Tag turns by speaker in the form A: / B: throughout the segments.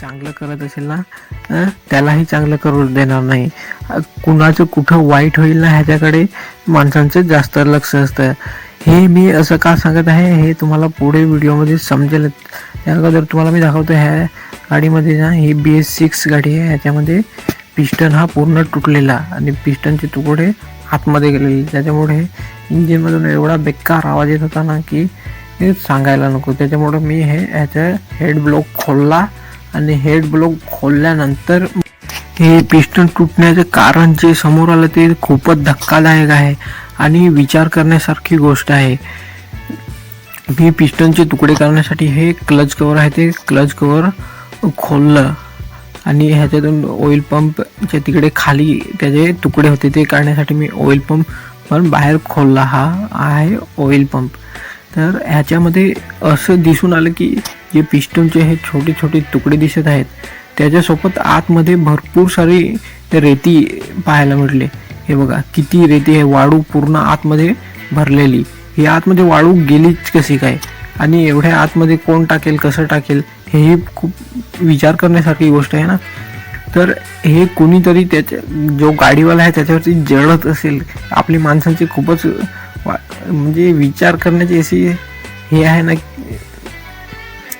A: चांगलं करत असेल ना त्यालाही चांगलं करू देणार नाही. कुणाचं कुठं वाईट होईल ना ह्याच्याकडे माणसांचं जास्त लक्ष असतं. हे मी असं का सांगत आहे हे तुम्हाला पुढे व्हिडिओमध्ये समजेल. त्या अगोदर तुम्हाला मी दाखवतो ह्या गाडीमध्ये ना ही बी एस सिक्स गाडी आहे ह्याच्यामध्ये पिस्टन हा पूर्ण तुटलेला आणि पिस्टनचे तुकडे आतमध्ये गेलेले. त्याच्यामुळे इंजिनमधून एवढा बेकार आवाज येत होता ना की हे सांगायला नको. त्याच्यामुळं मी हे ह्याचं हेड ब्लॉक खोलला आणि हेड ब्लॉक खोलल्यानंतर हे पिस्टन तुटण्याचं कारण जे समोर आलं ते खूपच धक्कादायक आहे आणि विचार करण्यासारखी गोष्ट आहे. मी पिस्टनचे तुकडे करण्यासाठी हे क्लच कवर आहे ते क्लच कवर खोललं आणि ह्याच्यातून ऑइल पंपच्या तिकडे खाली त्याचे तुकडे होते ते काढण्यासाठी मी ऑइल पंप पण बाहेर खोलला. हा आहे ऑइल पंप तर ह्याच्यामध्ये असं दिसून आलं की जे पिस्टनचे हे छोटे छोटे तुकडे दिसत आहेत त्याच्यासोबत आतमध्ये भरपूर सारी रेती पाहायला मिळले. हे बघा किती रेती आहे वाळू पूर्ण आतमध्ये भरलेली. ही आतमध्ये वाळू गेलीच कशी काय? आणि एवढ्या आतमध्ये कोण टाकेल कसं टाकेल हेही खूप विचार करण्यासारखी गोष्ट आहे ना? तर हे कुणीतरी त्याच्या जो गाडीवाला आहे त्याच्यावरती जळत असेल आपली माणसांची खूपच म्हणजे विचार करण्याची अशी हे आहे ना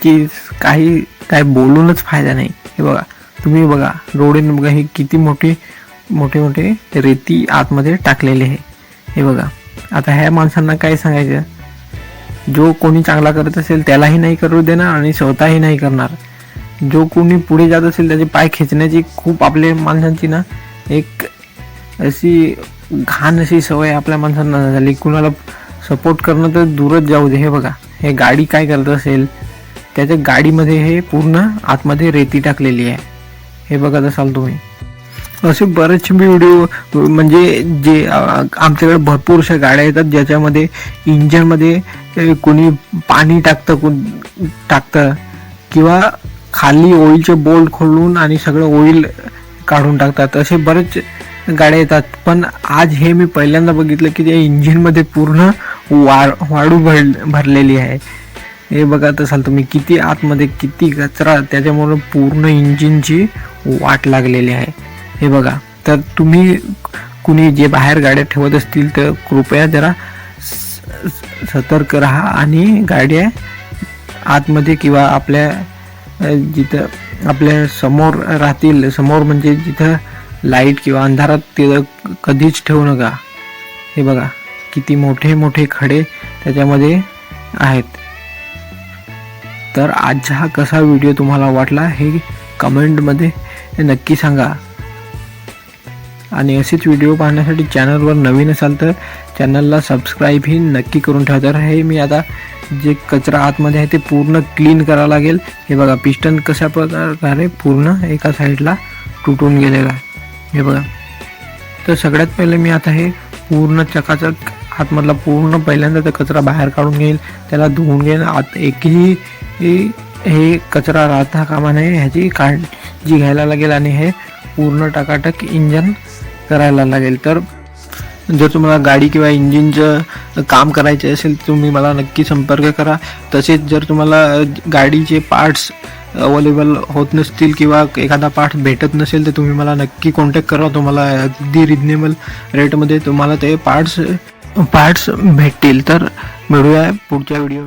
A: की काही काय बोलूनच फायदा नाही. हे बघा तुम्ही बघा रोडने बघा हे किती मोठे मोठे मोठे रेती आतमध्ये टाकलेले आहे. हे बघा आता ह्या माणसांना काय सांगायचं? जो कोणी चांगला करत असेल त्यालाही नाही करू देणार आणि स्वतःही नाही करणार. जो कोणी पुढे जात असेल त्याचे पाय खेचण्याची खूप आपल्या माणसांची ना एक अशी घाण अशी सवय आपल्या माणसांना झाली. कुणाला सपोर्ट करणं तर दूरच जाऊ दे. हे बघा हे गाडी काय करत असेल त्याच्या गाडीमध्ये हे पूर्ण आतमध्ये रेती टाकलेली आहे. हे बघत असाल तुम्ही. असे बरेचसे व्हिडिओ म्हणजे जे आमच्याकडे भरपूरशा गाड्या येतात ज्याच्यामध्ये इंजनमध्ये कोणी पाणी टाकतं कोण टाकतं किंवा खाली ऑइलचे बोल्ट खोलून आणि सगळं ऑइल काढून टाकतात. असे बरेच गाड्या येतात. पण आज हे मी पहिल्यांदा बघितलं की त्या इंजिनमध्ये पूर्ण वाळ वाळू भर भरलेली आहे. हे बघत असाल तुम्ही किती आतमध्ये किती कचरा त्याच्यामुळे पूर्ण इंजिनची वाट लागलेली आहे. हे बघा तर तुम्ही कुणी जे बाहेर गाड्या ठेवत असतील तर कृपया जरा स- सतर्क राहा आणि गाड्या आतमध्ये किंवा आपल्या जिथं आपल्यासमोर राहतील समोर म्हणजे जिथं लाइट किंवा अंधारात तिळक कधीच ठेवू नका. हे बघा किती मोठे मोठे खडे त्याच्यामध्ये आहेत. तर आजचा हा कसा व्हिडिओ तुम्हाला वाटला हे कमेंटमध्ये नक्की सांगा. आणि असेच व्हिडिओ पाहण्यासाठी चॅनलवर नवीन असाल तर चॅनलला सबस्क्राईबही नक्की करून ठेवा. तर हे मी आता जे कचरा आतमध्ये आहे ते पूर्ण क्लीन करावं लागेल. हे बघा पिस्टन कशा प्रकारे पूर्ण एका साईडला तुटून गेलेला हे बघा. तर सगळ्यात पहिले मी आता हे पूर्ण चकाचक आतमधला पूर्ण पहिल्यांदा तर कचरा बाहेर काढून घेईल. त्याला धुवून घेईल आत एकही हे- हे कचरा राहता कामा नये. ह्याची काळजी घ्यायला लागेल आणि हे पूर्ण टकाटक इंजन करायला लागेल. तर जर तुम्हाला गाडी किंवा इंजिनचं काम करायचे असेल तर तुम्ही मला नक्की संपर्क करा. तसेच जर तुम्हाला गाडीचे पार्ट्स अवेलेबल होत नसतील किंवा एखादा पार्ट भेटत नसेल तर तुम्ही मला नक्की कॉन्टॅक्ट करा. तुम्हाला अगदी रिजनेबल रेटमध्ये तुम्हाला ते पार्ट्स पार्ट्स भेटतील. तर मिळूया पुढच्या व्हिडिओ